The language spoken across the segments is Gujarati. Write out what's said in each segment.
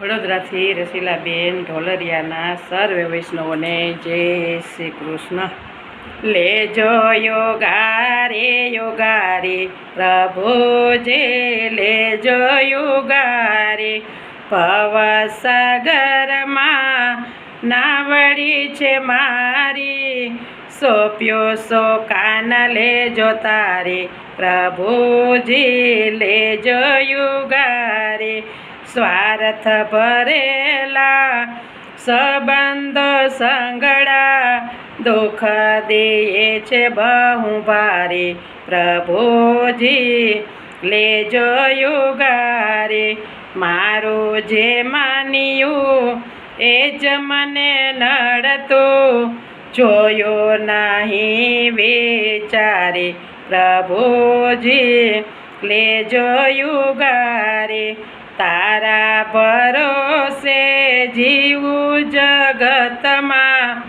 વડોદરાથી રસીલાબેન ઢોલરિયાના સર્વે વૈષ્ણવોને જય શ્રી કૃષ્ણ. લેજો યોગા રે યોગા રે પ્રભુ જે લેજો યોગા રે પવસાગરમાં નાવડી છે મારી. સોપ્યો સો કાન લેજો તારે પ્રભુજી લેજો યુગારે સ્વાર્થ ભરેલા, સંબંધો સંગડા દુઃખ દે છે બહુ ભારે. પ્રભુજી, લેજો યુગારે, મારું જે માન્યું એ જ મને નડતું. જોયો નહીં વિચારે. પ્રભુજી, લેજો યુગારે તારા ભરોસે જીવું જગતમાં.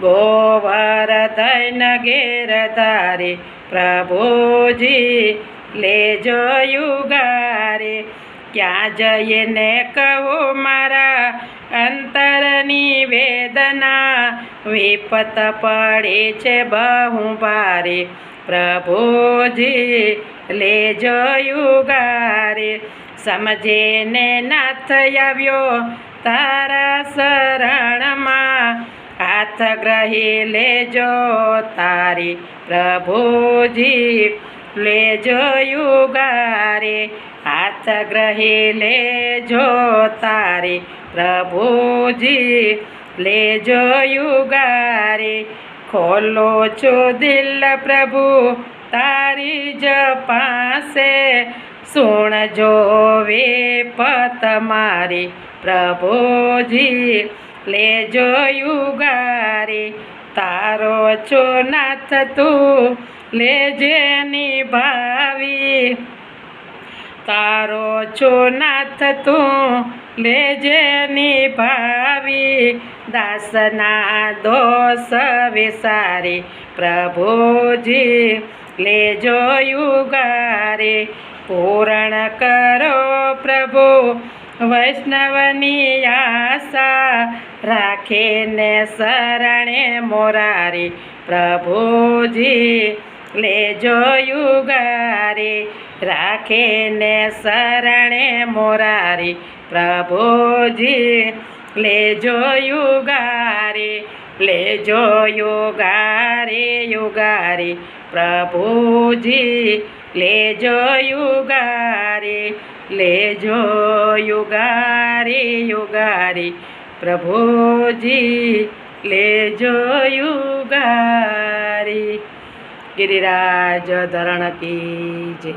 ગોવર્ધન ઘેર તારે પ્રભુજી, લેજો યુગારે. ક્યાં જઈએ ને કહું મારા અંતરની વેદના. વિપત પડે છે બહુ ભારે. પ્રભુજી, લેજો યુગારે. સમજે ને નાથ આવ્યો તારા શરણમાં. હાથ ગ્રહી લેજો તારી પ્રભુજી. લેજો યુગારે, હાથ ગ્રહી લેજો તારી પ્રભુજી. લેજો યુગારે, ખોલો છો દિલ પ્રભુ તારી જ પાસે. સુણજો વેપત મારી પ્રભુજી લેજો ગારી તારો છો નાથ તું લેજે નિભાવી. તારો છો નાથ તું લેજે નિભાવી. દાસના દોષ વિસારી પ્રભુજી લેજો યુગારે પૂરણ કરો પ્રભુ. વૈષ્ણવની આશા રાખીને શરણે મોરારી પ્રભુજી. લેજો યુગારી રાખીને શરણે મોરારી પ્રભુજી. લેજો યુગારે લેજો યુગારે યુગારે પ્રભુજી લેજો યુગારે લેજો યુગારે યુગારે પ્રભુજી લેજો યુગારે. ગિરિરાજ ધરણ કી જય.